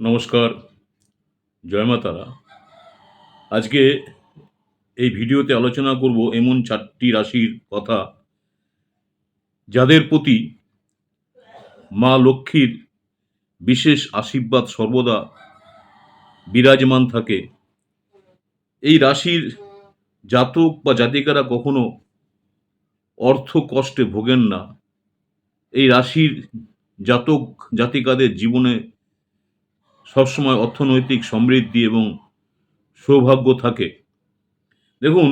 নমস্কার, জয় মা তারা। আজকে এই ভিডিওতে আলোচনা করব এমন চারটি রাশির কথা যাদের প্রতি মা লক্ষ্মীর বিশেষ আশীর্বাদ সর্বদা বিরাজমান থাকে। এই রাশির জাতক বা জাতিকারা কখনো অর্থ কষ্টে ভোগেন না। এই রাশির জাতক জাতিকাদের জীবনে সবসময় অর্থনৈতিক সমৃদ্ধি এবং সৌভাগ্য থাকে। দেখুন,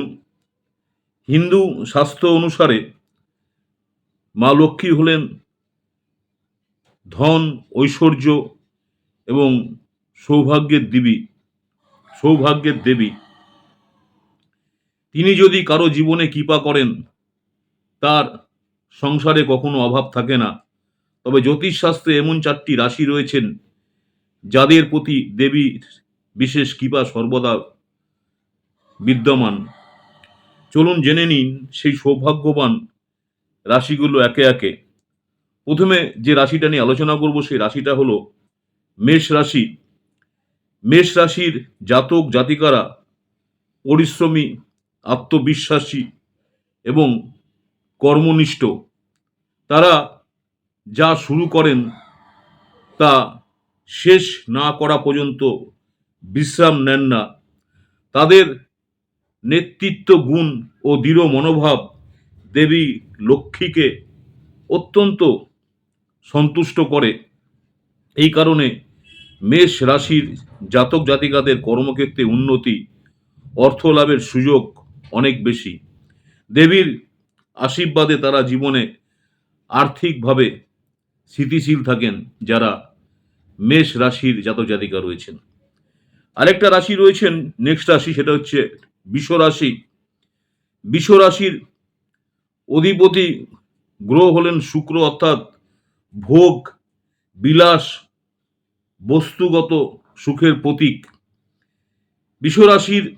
হিন্দু শাস্ত্র অনুসারে মা লক্ষ্মী হলেন ধন, ঐশ্বর্য এবং সৌভাগ্যের দেবী সৌভাগ্যের দেবী। তিনি যদি কারও জীবনে কৃপা করেন, তার সংসারে কখনো অভাব থাকে না। তবে জ্যোতিষশাস্ত্রে এমন চারটি রাশি রয়েছেন যাদের প্রতি দেবীর বিশেষ কৃপা সর্বদা বিদ্যমান, চলুন জেনে নিন সেই সৌভাগ্যবান রাশিগুলো একে একে। প্রথমে যে রাশিটা নিয়ে আলোচনা করব, সেই রাশিটা হলো মেষ রাশি। মেষ রাশির জাতক জাতিকারা পরিশ্রমী, আত্মবিশ্বাসী এবং কর্মনিষ্ঠ। তারা যা শুরু করেন তা শেষ না করা পর্যন্ত বিশ্রাম নেন না। তাদের নেতৃত্ব গুণ ও দৃঢ় মনোভাব দেবী লক্ষ্মীকে অত্যন্ত সন্তুষ্ট করে। এই কারণে মেষ রাশির জাতক জাতিকাদের কর্মক্ষেত্রে উন্নতি, অর্থ লাভের সুযোগ অনেক বেশি। দেবীর আশীর্বাদে তারা জীবনে আর্থিকভাবে স্থিতিশীল থাকেন যারা মেষ রাশির জাতক জাতিকা রয়েছেন। আরেকটা রাশি রয়েছেন নেক্সট রাশি, সেটা হচ্ছে বিষ রাশি। বিষ রাশির অধিপতি গ্রহ হলেন শুক্র, অর্থাৎ ভোগ, বিলাস, বস্তুগত সুখের প্রতীক। বিষ রাশির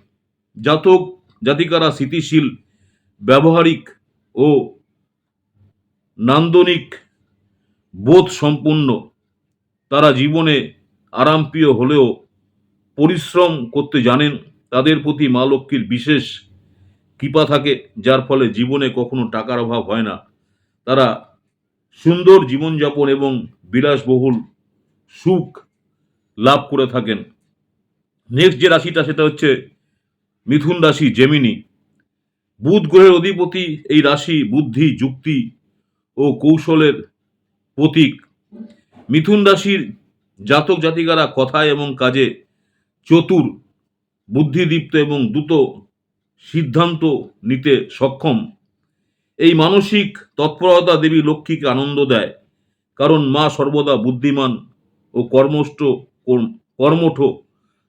জাতক জাতিকারা স্থিতিশীল, ব্যবহারিক ও নান্দনিক বোধ সম্পন্ন তারা জীবনে আরামপ্রিয় হলেও পরিশ্রম করতে জানেন, তাদের প্রতি মা লক্ষ্মীর বিশেষ কৃপা থাকে, যার ফলে জীবনে কখনো টাকার অভাব হয় না। তারা সুন্দর জীবনযাপন এবং বিলাসবহুল সুখ লাভ করে থাকেন। নেক্সট যে রাশিটা, সেটা হচ্ছে মিথুন রাশি জেমিনি বুধ গ্রহের অধিপতি, এই রাশি বুদ্ধি, যুক্তি ও কৌশলের প্রতীক। মিথুন রাশির জাতক জাতিকারা কথায় এবং কাজে চতুর, বুদ্ধিদীপ্ত এবং দ্রুত সিদ্ধান্ত নিতে সক্ষম। এই মানসিক তৎপরতা দেবী লক্ষ্মীকে আনন্দ দেয়, কারণ মা সর্বদা বুদ্ধিমান ও কর্মষ্ঠ কর্মঠ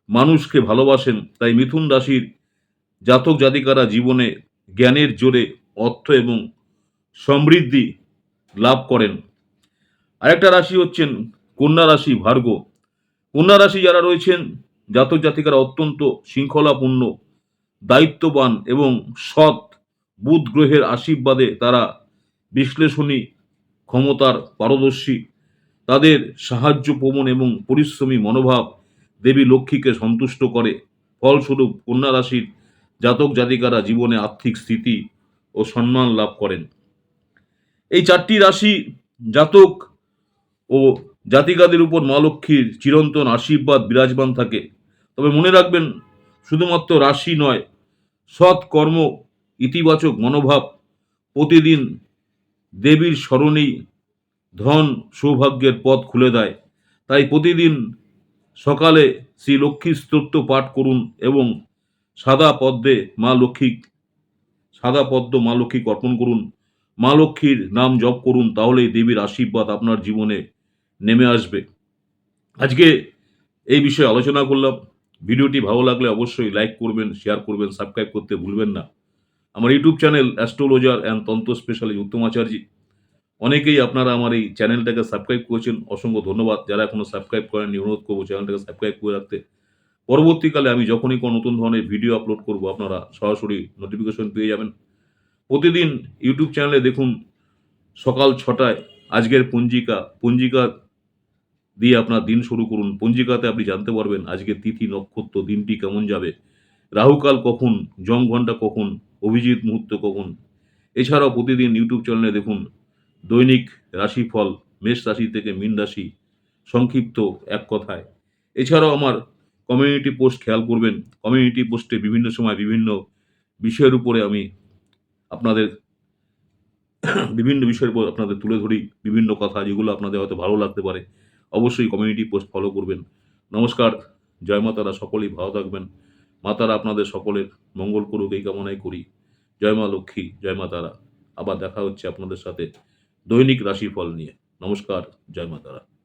মানুষকে ভালোবাসেন। তাই মিথুন রাশির জাতক জাতিকারা জীবনে জ্ঞানের জোরে অর্থ এবং সমৃদ্ধি লাভ করেন। আরেকটা রাশি হচ্ছেন কন্যা রাশি ভার্গ কন্যা রাশি যারা রয়েছেন, জাতক জাতিকারা অত্যন্ত শৃঙ্খলাপূর্ণ, দায়িত্ববান এবং সৎ বুধ গ্রহের আশীর্বাদে তারা বিশ্লেষণী, ক্ষমতার পারদর্শী। তাদের সাহায্য প্রবণ এবং পরিশ্রমী মনোভাব দেবী লক্ষ্মীকে সন্তুষ্ট করে। ফলস্বরূপ কন্যা রাশির জাতক জাতিকারা জীবনে আর্থিক স্থিতি ও সম্মান লাভ করেন। এই চারটি রাশি জাতক ও জাতিকাদের উপর মা লক্ষ্মীর চিরন্তন আশীর্বাদ বিরাজমান থাকে। তবে মনে রাখবেন, শুধুমাত্র রাশি নয়, সৎ কর্ম, ইতিবাচক মনোভাব, প্রতিদিন দেবীর স্মরণেই ধন সৌভাগ্যের পথ খুলে দেয়। তাই প্রতিদিন সকালে শ্রী লক্ষ্মী স্তোত্র পাঠ করুন এবং সাদা পদ্মে মা লক্ষ্মী, সাদা পদ্ম মা লক্ষ্মীকে অর্পণ করুন। মা লক্ষ্মীর নাম জপ করুন, তাহলেই দেবীর আশীর্বাদ আপনার জীবনে নেমে আসবে। আজকে এই বিষয়ে আলোচনা করলাম। ভিডিওটি ভালো লাগলে অবশ্যই লাইক করবেন শেয়ার করবেন সাবস্ক্রাইব করতে ভুলবেন না। আমার ইউটিউব চ্যানেল অ্যাস্ট্রোলজার অ্যান্ড তন্ত্র স্পেশালিস্ট উত্তম আচার্যি। অনেকেই আপনারা আমার এই চ্যানেলটাকে সাবস্ক্রাইব করেছেন। অসংখ্য ধন্যবাদ। যারা এখনও সাবস্ক্রাইব করেননি, অনুরোধ করব চ্যানেলটাকে সাবস্ক্রাইব করে রাখতে। পরবর্তীকালে আমি যখনই কোনো নতুন ধরনের ভিডিও আপলোড করব, আপনারা সরাসরি নোটিফিকেশন পেয়ে যাবেন। প্রতিদিন ইউটিউব চ্যানেলে দেখুন সকাল ছটায় আজকের পঞ্জিকা। পঞ্জিকা দিয়ে আপনার দিন শুরু করুন। পঞ্জিকাতে আপনি জানতে পারবেন আজকে তিথি, নক্ষত্র, দিনটি কেমন যাবে। রাহুকাল কখন জম ঘণ্টা কখন, অভিজিৎ মুহূর্ত কখন? এছাড়াও প্রতিদিন ইউটিউব চ্যানেলে দেখুন দৈনিক রাশিফল, মেষ রাশি থেকে মীন রাশি, সংক্ষিপ্ত এক কথায়। এছাড়াও আমার কমিউনিটি পোস্ট খেয়াল করবেন। কমিউনিটি পোস্টে বিভিন্ন সময় বিভিন্ন বিষয়ের উপরে আমি আপনাদের বিভিন্ন বিষয়ের উপর আপনাদের তুলে ধরি। বিভিন্ন কথা যেগুলো আপনাদের হয়তো ভালো লাগতে পারে। অবশ্যই কমিউনিটি পোস্ট ফলো করবেন। নমস্কার, জয় মাতারা, সকলেই ভালো থাকবেন। মাতারা আপনাদের সকলের মঙ্গল করুক, এই কামনাই করি। জয় মা লক্ষ্মী, জয় মা তারা আবার দেখা হচ্ছে আপনাদের সাথে দৈনিক রাশিফল নিয়ে। নমস্কার, জয় মা তারা